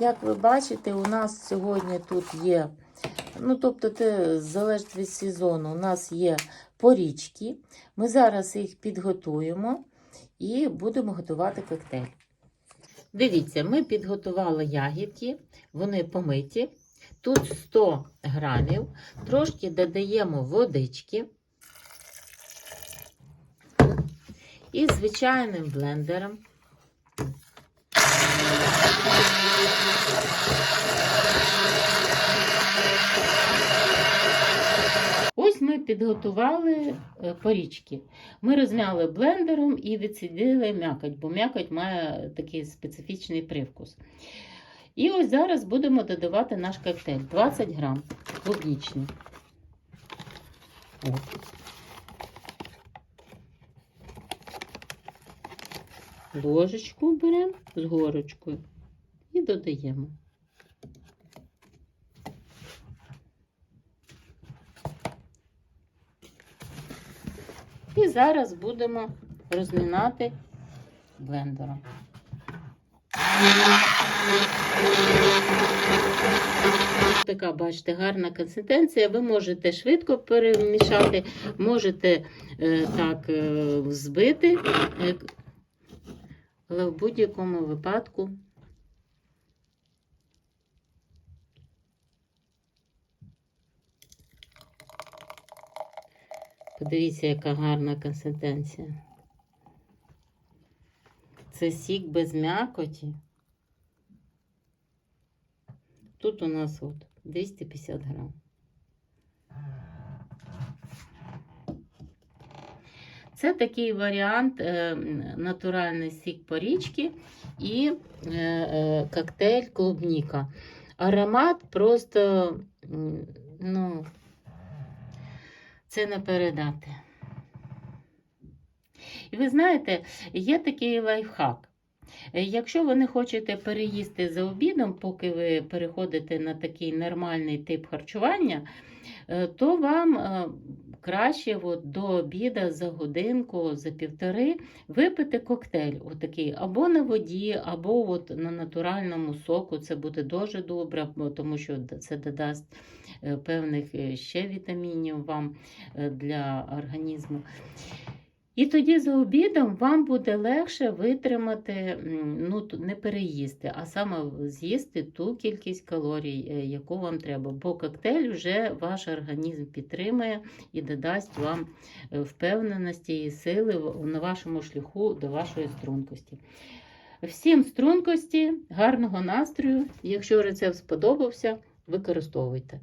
Як ви бачите, у нас сьогодні тут є, ну тобто, це залежить від сезону, у нас є порічки. Ми зараз їх підготуємо і будемо готувати коктейль. Дивіться, ми підготували ягідки, вони помиті. Тут 100 грамів, трошки додаємо водички. І звичайним блендером Ось ми підготували е, порічки. Ми розмяли блендером і відсиділи м'якоть, бо м'якоть має такий специфічний привкус. І ось зараз будемо додавати наш коктейль 20 грам клубнічний. Ложечку беремо з горочкою додаємо. І зараз будемо розмінати блендером. Така, бачите, гарна консистенція. Ви можете швидко перемішати, можете е, так е, взбити, е, але в будь-якому випадку Подивіться, яка гарна консистенція. Це сік без м'якоті. Тут у нас от 250 грам. Це такий варіант е, натуральний сік порічки і е, е, коктейль клубніка. Аромат просто, ну, це не передати. І ви знаєте, є такий лайфхак. Якщо ви не хочете переїсти за обідом, поки ви переходите на такий нормальний тип харчування, е, то вам е, краще от до обіда за годинку, за півтори випити коктейль отакий, або на воді, або от на натуральному соку. Це буде дуже добре, тому що це додасть е, певних е, ще вітамінів вам е, для організму. І тоді за обідом вам буде легше витримати, ну, не переїсти, а саме з'їсти ту кількість калорій, е, яку вам треба. Бо коктейль вже ваш організм підтримує і додасть вам е, впевненості і сили на вашому шляху до вашої стрункості. Всім стрункості, гарного настрою. Якщо рецепт сподобався, використовуйте.